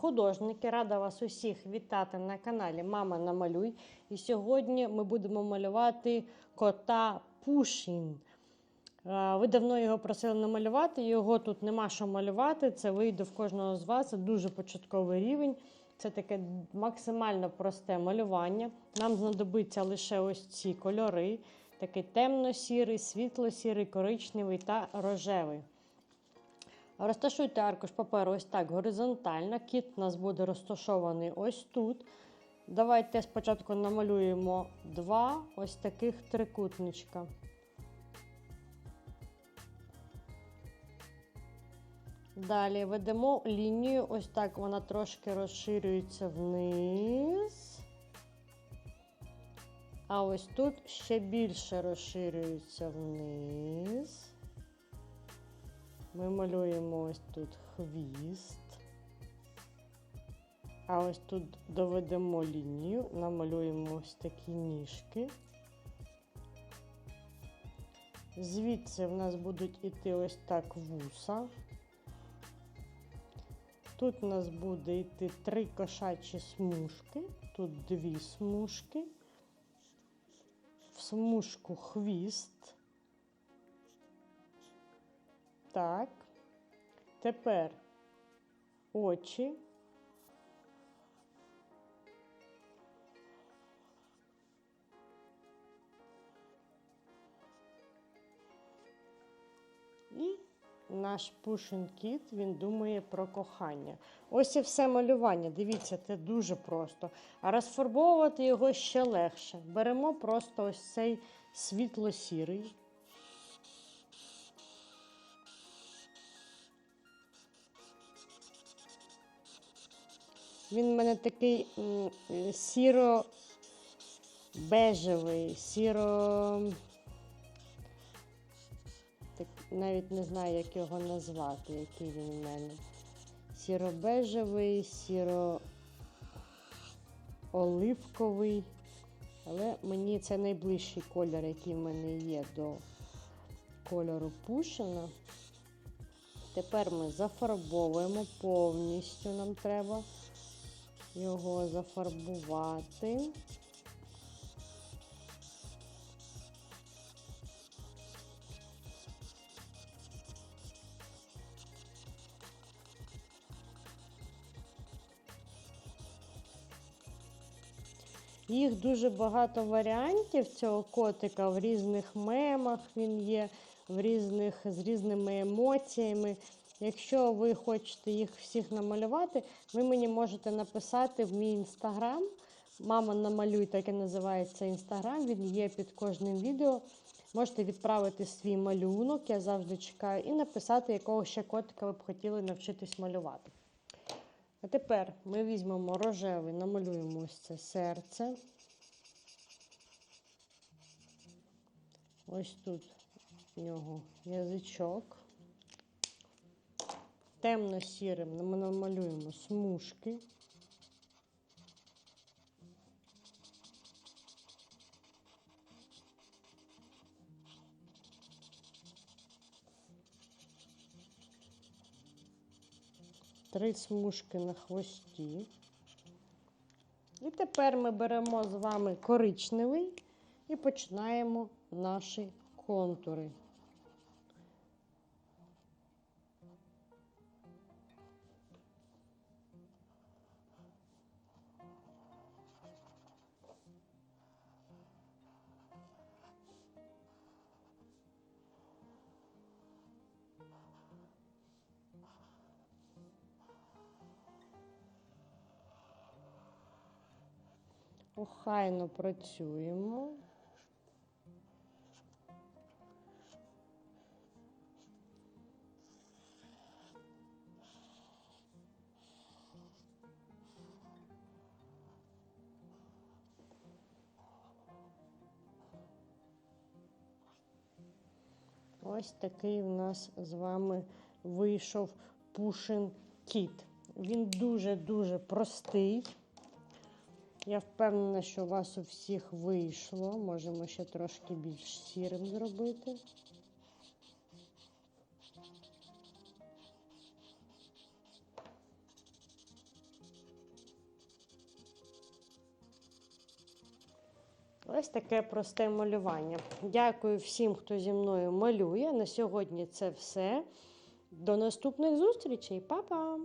художники. Рада вас усіх вітати на каналі Мама Намалюй. І сьогодні ми будемо малювати кота Пушін. Ви давно його просили намалювати, його тут нема що малювати. Це вийде в кожного з вас. Це дуже початковий рівень. Це таке максимально просте малювання. Нам знадобиться лише ось ці кольори: такий темно-сірий, світло-сірий, коричневий та рожевий. Розташуйте аркуш паперу ось так горизонтально. Кіт у нас буде розташований ось тут. Давайте спочатку намалюємо два ось таких трикутничка. Далі ведемо лінію, ось так вона трошки розширюється вниз. А ось тут ще більше розширюється вниз. Ми малюємо ось тут хвіст. А ось тут доведемо лінію, намалюємо ось такі ніжки. Звідси в нас будуть іти ось так вуса. Тут у нас буде йти три кошачі смужки, тут дві смужки, в смужку хвіст. Так. Тепер очі. І наш Пушин кіт, він думає про кохання. Ось і все малювання. Дивіться, це дуже просто. А розфарбовувати його ще легше. Беремо просто ось цей світло-сірий. Він в мене такий м, е, сіро-бежевий, сіро. Так, навіть не знаю, як його назвати, який він у мене. Сіро-бежевий, сіро-оливковий. Але мені це найближчий колір, який в мене є до кольору Пушина. Тепер ми зафарбовуємо повністю нам треба його зафарбувати. Їх дуже багато варіантів цього котика в різних мемах він є, в різних, з різними емоціями. Якщо ви хочете їх всіх намалювати, ви мені можете написати в мій інстаграм. Мама намалюй, так і називається інстаграм. Він є під кожним відео. Можете відправити свій малюнок, я завжди чекаю, і написати, якого ще котика ви б хотіли навчитись малювати. А тепер ми візьмемо рожевий, намалюємо ось це серце. Ось тут в нього язичок. Темно-сірим ми намалюємо смужки. Три смужки на хвості. І тепер ми беремо з вами коричневий і починаємо наші контури. Охайно працюємо. Ось такий в нас з вами вийшов пушин кіт. Він дуже-дуже простий. Я впевнена, що у вас у всіх вийшло. Можемо ще трошки більш сірим зробити. Ось таке просте малювання. Дякую всім, хто зі мною малює. На сьогодні це все. До наступних зустрічей, Па-па!